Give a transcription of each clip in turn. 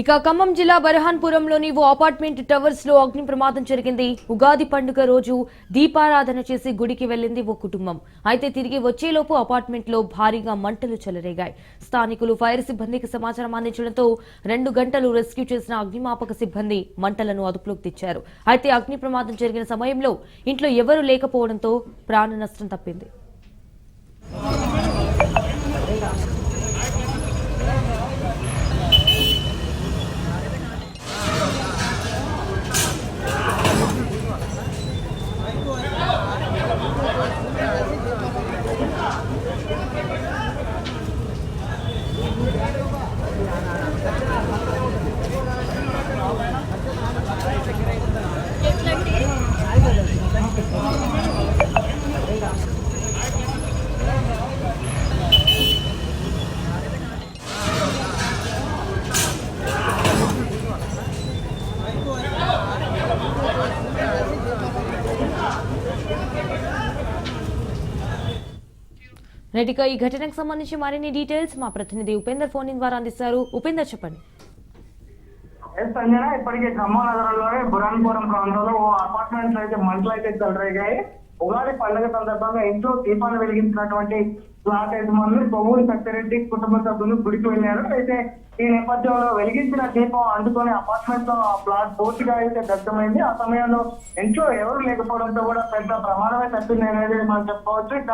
ఇక ఖమ్మం జిల్లా బరహాన్పురంలోని ఓ అపార్ట్మెంట్ టవర్స్లో అగ్ని ప్రమాదం జరిగింది. ఉగాది పండుగ రోజు దీపారాధన చేసి గుడికి వెళ్ళింది ఓ కుటుంబం. అయితే తిరిగి వచ్చేలోపు అపార్ట్మెంట్లో భారీగా మంటలు చెలరేగాయి. స్థానికులు ఫైర్ సిబ్బందికి సమాచారం అందించడంతో రెండు గంటలు రెస్క్యూ చేసిన అగ్నిమాపక సిబ్బంది మంటలను అదుపులోకి తెచ్చారు. అయితే అగ్ని ప్రమాదం జరిగిన సమయంలో ఇంట్లో ఎవరూ లేకపోవడంతో ప్రాణ నష్టం తప్పింది. నేటిక ఈ ఘటనకు సంబంధించి మరిన్ని డీటెయిల్స్ మా ప్రతినిధి ఉపేందర్ ఫోన్ ద్వారా అందిస్తారు. ఉపేందర్ చెప్పండి. సంజనా సంజన ఇప్పటికే ఖమ్మం నగరంలోనే బురాన్పురం ప్రాంతంలో ఓ అపార్ట్మెంట్ అయితే మంటలు అయితే చెలరేగాయి. ఉగాది పండుగ సందర్భంగా ఇంట్లో దీపాలు వెలిగించినటువంటి ఫ్లాట్ యజమానులు కొవ్వూరు సత్యరెడ్డి కుటుంబ సభ్యులు గుడికి వెళ్ళారు. అయితే ఈ నేపథ్యంలో వెలిగించిన దీపం అందుకొని అపార్ట్మెంట్లో ఆ ఫ్లాట్ పూర్తిగా అయితే దగ్ధమైంది. ఆ సమయంలో ఇంట్లో ఎవరు లేకపోవడంతో కూడా పెద్ద ప్రమాదమే తప్పింది అనేది మనం చెప్పుకోవచ్చు. ఇక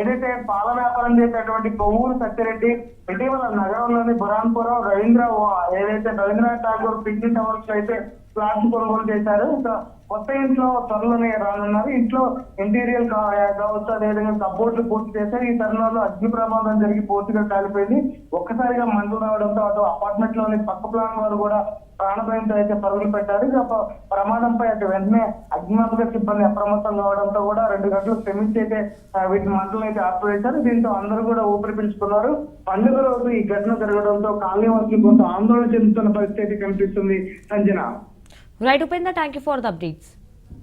ఏదైతే పాల వ్యాపారం చేసేటువంటి కొవ్వూరు సత్యరెడ్డి ఇటీవల నగరంలోని బురాన్పురం రవీంద్ర ఏదైతే రవీంద్రనాథ్ ఠాగూర్ పిక్నిక్ టవర్స్ అయితే ఫ్లాట్స్ కొనుగోలు చేశారు. ఇంకా కొత్త ఇంట్లో త్వరలోనే రానున్నారు. ఇంట్లో ఇంటీరియర్ కావచ్చు అదేవిధంగా కబోర్డ్లు పూర్తి చేశారు ఈ తరుణంలో అగ్ని ప్రమాదం జరిగి పూర్తిగా కాలిపోయింది. ఒక్కసారిగా మంటలు రావడంతో అటు అపార్ట్మెంట్లోని పక్క ప్లాన్ వారు కూడా ప్రాణభయంతో అయితే పరుగులు పెట్టారు. ప్రమాదంపై అటు వెంటనే అగ్నిమాపక సిబ్బంది అప్రమత్తం కావడంతో కూడా రెండు గంటలు శ్రమించి అయితే వీటి మంటలు అయితే ఆపివేశారు దీంతో అందరూ కూడా ఊపిరి పీల్చుకున్నారు. పండుగ రోజు ఈ ఘటన జరగడంతో కాలనీ వాసులు కొంత ఆందోళన చెందుతున్న పరిస్థితి కనిపిస్తుంది. Sanjana right Upender thank you for the updates